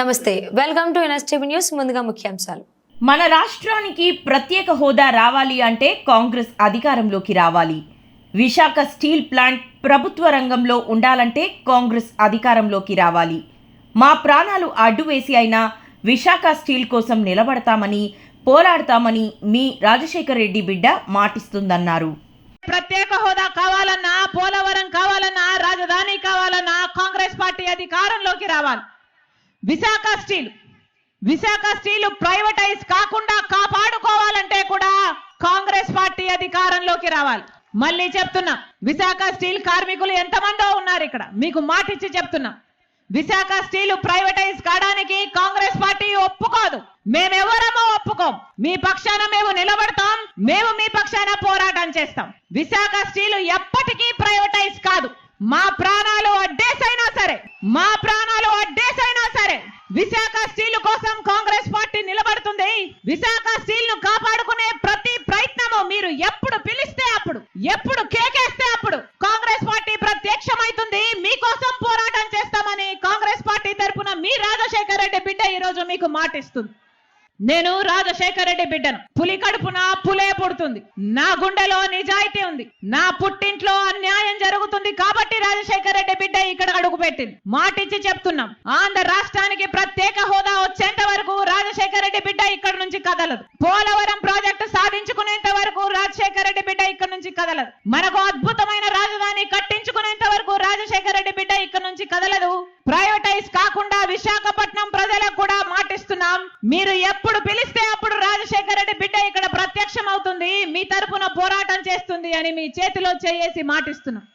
నమస్తే welcome to NSTV news ముందుగా ముఖ్యాంశాలు. మన రాష్ట్రానికి ప్రత్యేక హోదా రావాలి అంటే కాంగ్రెస్ అధికారంలోకి రావాలి. విశాఖ స్టీల్ ప్లాంట్ ప్రభుత్వ రంగంలో ఉండాలంటే కాంగ్రెస్ అధికారంలోకి రావాలి. మా ప్రాణాలు అడ్డు వేసి అయినా విశాఖ స్టీల్ కోసం నిలబడతామని పోరాడతామని మీ రాజశేఖర్ రెడ్డి బిడ్డ మాటిస్తుందన్నారు. ప్రత్యేక హోదా కావాలన్నా పోలవరం కావాలన్నా రాజధాని కావాలన్నా కాంగ్రెస్ పార్టీ అధికారంలోకి రావాలి. Visakha steel Visakha steel privatise కాకుండా కాపాడుకోవాలంటే కూడా కాంగ్రెస్ పార్టీ అధికారంలోకి రావాలి. మళ్ళీ చెప్తున్నా విశాఖ స్టీల్ కార్మికులు ఎంతమందో ఉన్నారు ఇక్కడ. మీకు మాటిచ్చి చెప్తున్నా విశాఖ స్టీల్ ప్రైవేటైజ్ కావడానికి కాంగ్రెస్ పార్టీ ఒప్పుకోదు. మేమెవరమో ఒప్పుకోం. మీ పక్షాన మేము నిలబడతాం. మేము మీ పక్షాన పోరాటం చేస్తాం. విశాఖ స్టీల్ ఎప్పటికీ ప్రైవేటైజ్ కాదు. మా ప్రాణాలు అడ్డేసైనా సరే మా ప్రాణాలు విశాఖ స్టీల్ కోసం కాంగ్రెస్ పార్టీ నిలబడుతుంది. విశాఖ స్టీల్ను కాపాడుకునే ప్రతి ప్రయత్నము మీరు ఎప్పుడు పిలిస్తే అప్పుడు ఎప్పుడు కేకేస్తే అప్పుడు కాంగ్రెస్ పార్టీ ప్రత్యక్షమైతుంది. మీకోసం పోరాటం చేస్తామని కాంగ్రెస్ పార్టీ తరపున మీ రాజశేఖర రెడ్డి బిడ్డ ఈ రోజు మీకు మాటిస్తుంది. నేను రాజశేఖర రెడ్డి బిడ్డను. పులి కడుపున పులే పుడుతుంది. నా గుండెలో నిజాయితీ ఉంది. నా పుట్టింట్లో అన్యాయం జరుగుతుంది కాబట్టి రాజశేఖర రెడ్డి బిడ్డ ఇక్కడ అడుగు పెట్టింది. మాటిచ్చి చెప్తున్నాం. ఆంధ్ర రాష్ట్రానికి ప్రత్యేక హోదా వచ్చేంత వరకు రాజశేఖర రెడ్డి బిడ్డ ఇక్కడ నుంచి కదలదు. పోలవరం ప్రాజెక్టు సాధించుకునేంత వరకు రాజశేఖర రెడ్డి బిడ్డ ఇక్కడ నుంచి కదలదు. మనకు అద్భుతమైన రాజధాని కట్టించుకునేంత వరకు రాజశేఖర రెడ్డి బిడ్డ ఇక్కడ నుంచి కదలదు. ప్రైవేటైజ్ కాకుండా విశాఖపట్నం ప్రజలకు కూడా మాటిస్తున్నాం. మీరు ఎప్పుడు పిలిస్తే అప్పుడు రాజశేఖర రెడ్డి బిడ్డ ఇక్కడ ప్రత్యక్షం అవుతుంది మీ తరపున పోరాటం చేస్తుంది అని మీ చేతిలో చేయేసి మాటిస్తున్నాం.